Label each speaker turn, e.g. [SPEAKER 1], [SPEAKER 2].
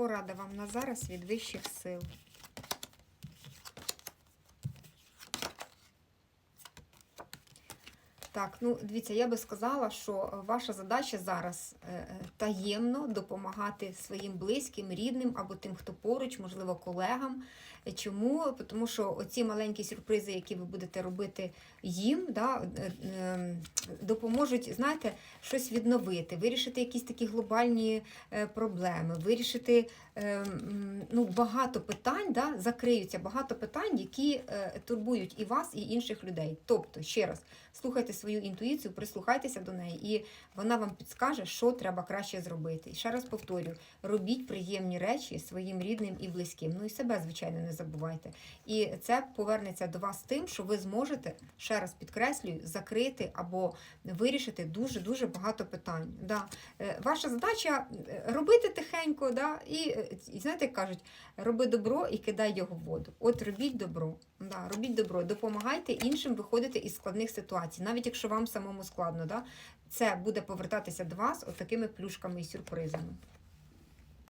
[SPEAKER 1] порада вам на зараз від вищих сил? Так, ну дивіться, я би сказала, що ваша задача зараз е, е, таємно допомагати своїм близьким, рідним або тим, хто поруч, можливо, колегам. Е, Чому? Тому що оці маленькі сюрпризи, які ви будете робити їм, да, е, е, допоможуть, знаєте, щось відновити, вирішити якісь такі глобальні е, проблеми, вирішити е, ну, багато питань, да, закриються багато питань, які е, турбують і вас, і інших людей. Тобто, ще раз, слухайте свою інтуїцію, прислухайтеся до неї, і вона вам підскаже, що треба краще зробити. І ще раз повторюю: робіть приємні речі своїм рідним і близьким. Ну і себе, звичайно, не забувайте. І це повернеться до вас тим, що ви зможете, ще раз підкреслюю, закрити або вирішити дуже-дуже багато питань. Да. Е, Ваша задача е, робити тихенько, да, і, знаєте, як кажуть, роби добро і кидай його в воду. От робіть добро. Да, робіть добро, допомагайте іншим виходити із складних ситуацій, навіть якщо вам самому складно, да, це буде повертатися до вас от такими плюшками і сюрпризами.